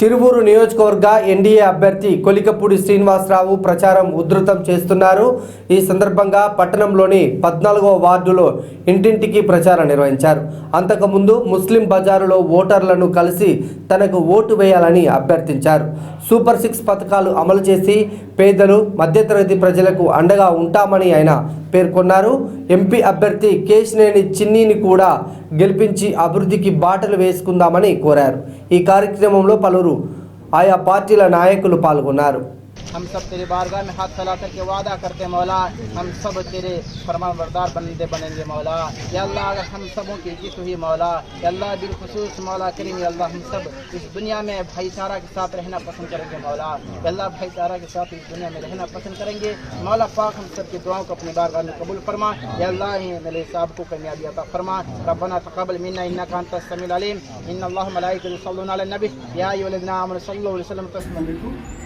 తిరువూరు నియోజకవర్గ ఎన్డీఏ అభ్యర్థి కొలికపూడి శ్రీనివాసరావు ప్రచారం ఉధృతం చేస్తున్నారు. ఈ సందర్భంగా పట్టణంలోని పద్నాలుగవ వార్డులో ఇంటింటికి ప్రచారం నిర్వహించారు. అంతకుముందు ముస్లిం బజారులో ఓటర్లను కలిసి తనకు ఓటు వేయాలని అభ్యర్థించారు. సూపర్ సిక్స్ పథకాలు అమలు చేసి పేదలు మధ్యతరగతి ప్రజలకు అండగా ఉంటామని ఆయన పేర్కొన్నారు. ఎంపీ అభ్యర్థి కేశినేని చిన్నీని కూడా గెలిపించి అభివృద్ధికి బాటలు వేసుకుందామని కోరారు. ఈ కార్యక్రమంలో పలువురు ఆయా పార్టీల నాయకులు పాల్గొన్నారు. हम सब तेरी बारगाह में हाथ फैला करके वादा करते मौला। हम सब तेरे फरमान बरदार बंदे बनेंगे, मौला। या अल्लाह, अगर हम सबों की जीत हुई, मौला। या अल्लाह बिलखसूस, मौला करीम अल्लाह हम सब इस दुनिया में भाईचारा के साथ रहना पसंद करेंगे, मौला। अल्लाह भाईचारा के साथ इस दुनिया में रहना पसंद करेंगे। मौला पाक, हम सब की दुआओं को अपनी बारगाह में कबूल फरमा। या अल्लाह मेरे साहब को कामयाबी अता फरमा। रब्बना तक़ब्बल मिन्ना, इन्नका अंतस समीउल अलीम। इन्न अल्लाह अलन नबी। या वसल्लम तस्लीमा।